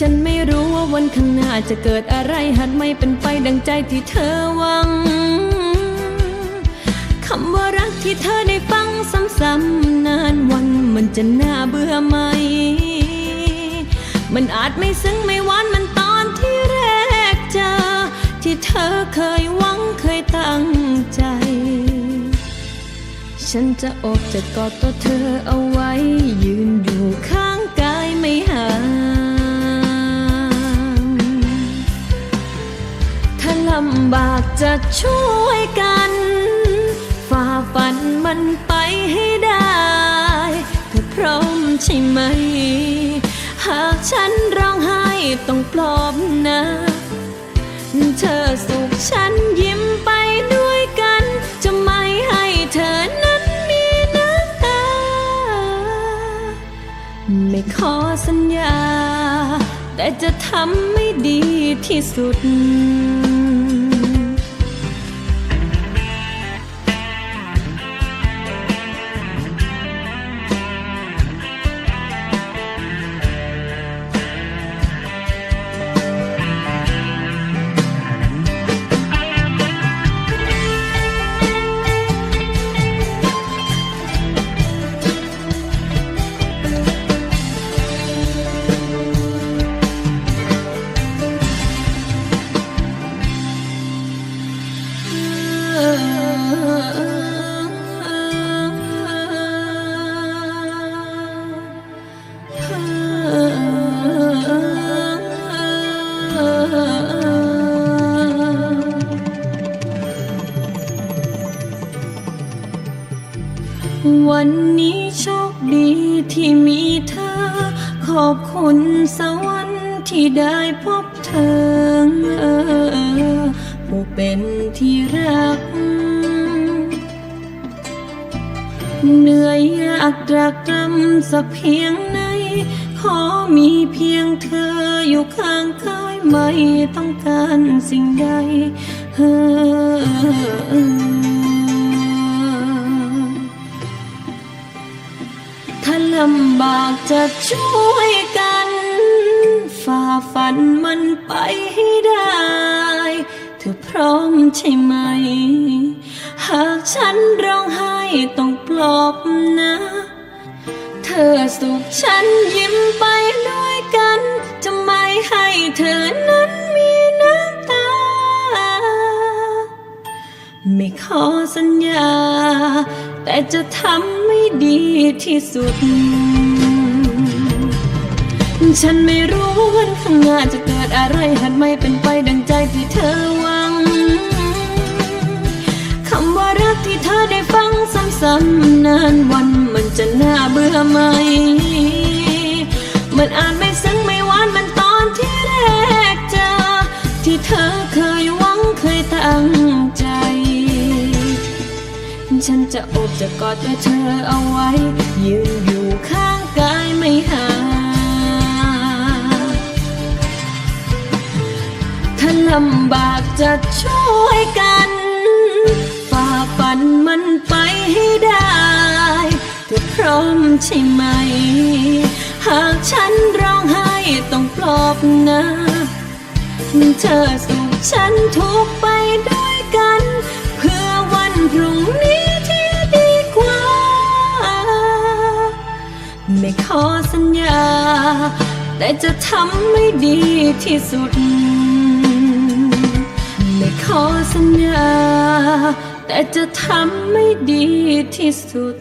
ฉันไม่รู้ว่าวันข้างหน้าจะเกิดอะไรหากไม่เป็นไปดังใจที่เธอหวัง คำว่ารักที่เธอได้ฟังซ้ำๆนานวันมันจะน่าเบื่อไหม มันอาจไม่ซึ้งไม่หวานมันตอนที่แรกเจอ ที่เธอเคยหวังเคยตั้งใจ ฉันจะอบจะกอดตัวเธอเอาไว้ยืนอยู่ข้าง จะช่วยกัน ฝ่าฟันมันไปให้ได้เธอพร้อมใช่ไหม หากฉันร้องไห้ต้องปลอบนะ เธอสุขฉันยิ้มไปด้วยกัน จะไม่ให้เธอนั้นมีน้ำตา ไม่ขอสัญญา แต่จะทำไม่ดีที่สุด วันนี้โชคดีที่มีเธอ ขอบคุณสวรรค์ที่ได้พบเธอ ผู้เป็นที่รัก เหนื่อยยากตรากตรำสักเพียงไหน ขอมีเพียงเธออยู่ข้างกายไม่ต้องการสิ่งใดเฮ้อถ้าลำบากจะช่วยกัน ฝ่าฟันมันไปให้ได้ เธอพร้อมใช่ไหม หากฉันร้องไห้ต้อง ปลบนะ เธอสุขฉันยิ้มไปด้วยกันจะไม่ให้เธอนั้นมีน้ำตา ไม่ขอสัญญา แต่จะทำไม่ดีที่สุด ฉันไม่รู้ว่าวันข้างหน้าจะเกิดอะไรหากไม่เป็นไปดังใจที่เธอหวัง คำว่ารักที่เธอได้ ซ้ำนานวันมันจะน่าเบื่อไหม มันอ่าจไม่ซึ้งไม่หวานมันตอนที่แรกเจอ ที่เธอเคยหวังเคยตั้งใจ ฉันจะอบจะกอดตัวเธอเอาไว้ ยืนอยู่ข้างกายไม่ห่างถ้าลำบากจะช่วย ใช่ไหม หากฉันร้องไห้ต้องปลอบนะเธอสุขฉันทุกไปด้วยกัน เพื่อวันพรุ่งนี้ที่ดีกว่า ไม่ขอสัญญา แต่จะทำไม่ดีที่สุด ไม่ขอสัญญา แต่จะทำไม่ดีที่สุด